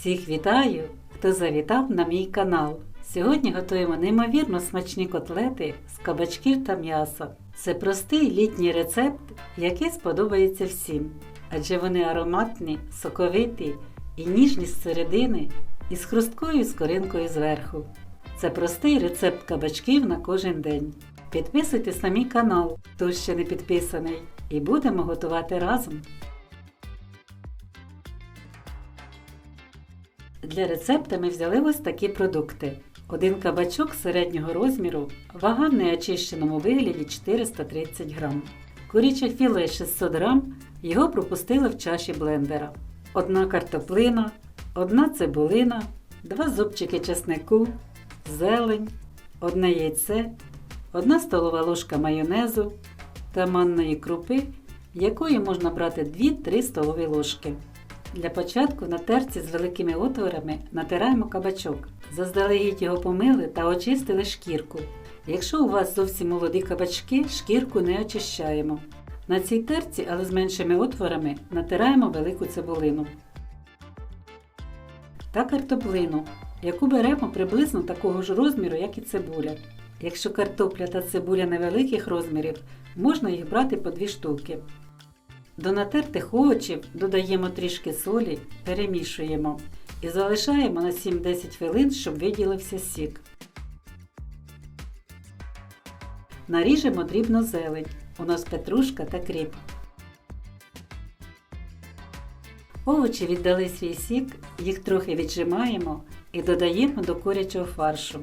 Всіх вітаю, хто завітав на мій канал. Сьогодні готуємо неймовірно смачні котлети з кабачків та м'яса. Це простий літній рецепт, який сподобається всім, адже вони ароматні, соковиті і ніжні з середини і з хрусткою скоринкою зверху. Це простий рецепт кабачків на кожен день. Підписуйтесь на мій канал, хто ще не підписаний, і будемо готувати разом. Для рецепта ми взяли ось такі продукти. Один кабачок середнього розміру, вага в неочищеному вигляді 430 грам. Куряче філе 600 грам, його пропустили в чаші блендера. Одна картоплина, одна цибулина, два зубчики чеснику, зелень, одне яйце, одна столова ложка майонезу та манної крупи, якої можна брати 2-3 столові ложки. Для початку на терці з великими отворами натираємо кабачок. Заздалегідь його помили та очистили шкірку. Якщо у вас зовсім молоді кабачки, шкірку не очищаємо. На цій терці, але з меншими отворами, натираємо велику цибулину та картоплину, яку беремо приблизно такого ж розміру, як і цибуля. Якщо картопля та цибуля невеликих розмірів, можна їх брати по дві штуки. До натертих овочів додаємо трішки солі, перемішуємо і залишаємо на 7-10 хвилин, щоб виділився сік. Наріжемо дрібно зелень. У нас петрушка та кріп. Овочі віддали свій сік, їх трохи віджимаємо і додаємо до курячого фаршу.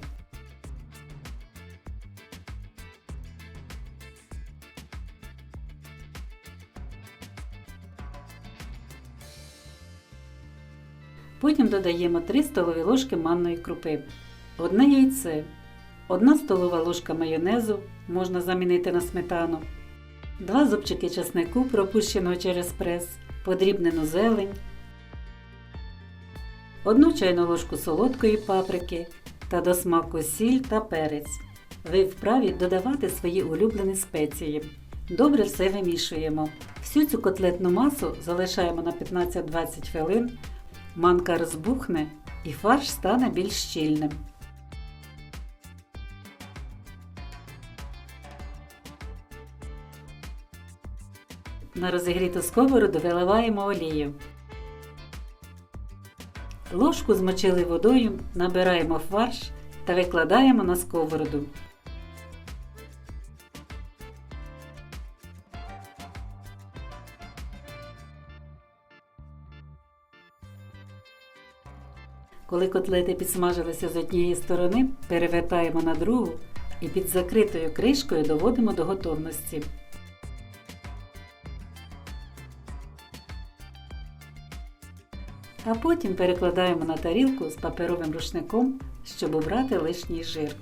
Потім додаємо 3 столові ложки манної крупи, одне яйце, 1 столова ложка майонезу можна замінити на сметану, 2 зубчики чеснику, пропущеного через прес, подрібнену зелень, 1 чайну ложку солодкої паприки та до смаку сіль та перець. Ви вправі додавати свої улюблені спеції. Добре все вимішуємо. Всю цю котлетну масу залишаємо на 15-20 хвилин манка розбухне і фарш стане більш щільним. На розігріту сковороду виливаємо олію. Ложку змочили водою, набираємо фарш та викладаємо на сковороду. Коли котлети підсмажилися з однієї сторони, перевертаємо на другу і під закритою кришкою доводимо до готовності. А потім перекладаємо на тарілку з паперовим рушником, щоб обрати лишній жир.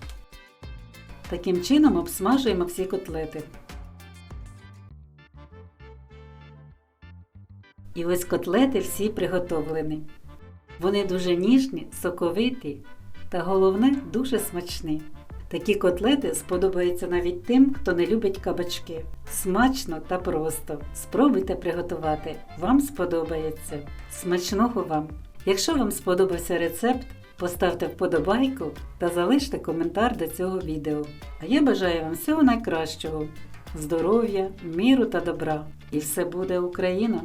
Таким чином обсмажуємо всі котлети. І ось котлети всі приготовлені. Вони дуже ніжні, соковиті та головне дуже смачні. Такі котлети сподобаються навіть тим, хто не любить кабачки. Смачно та просто. Спробуйте приготувати, вам сподобається. Смачного вам! Якщо вам сподобався рецепт, поставте вподобайку та залиште коментар до цього відео. А я бажаю вам всього найкращого, здоров'я, міру та добра. І все буде Україна!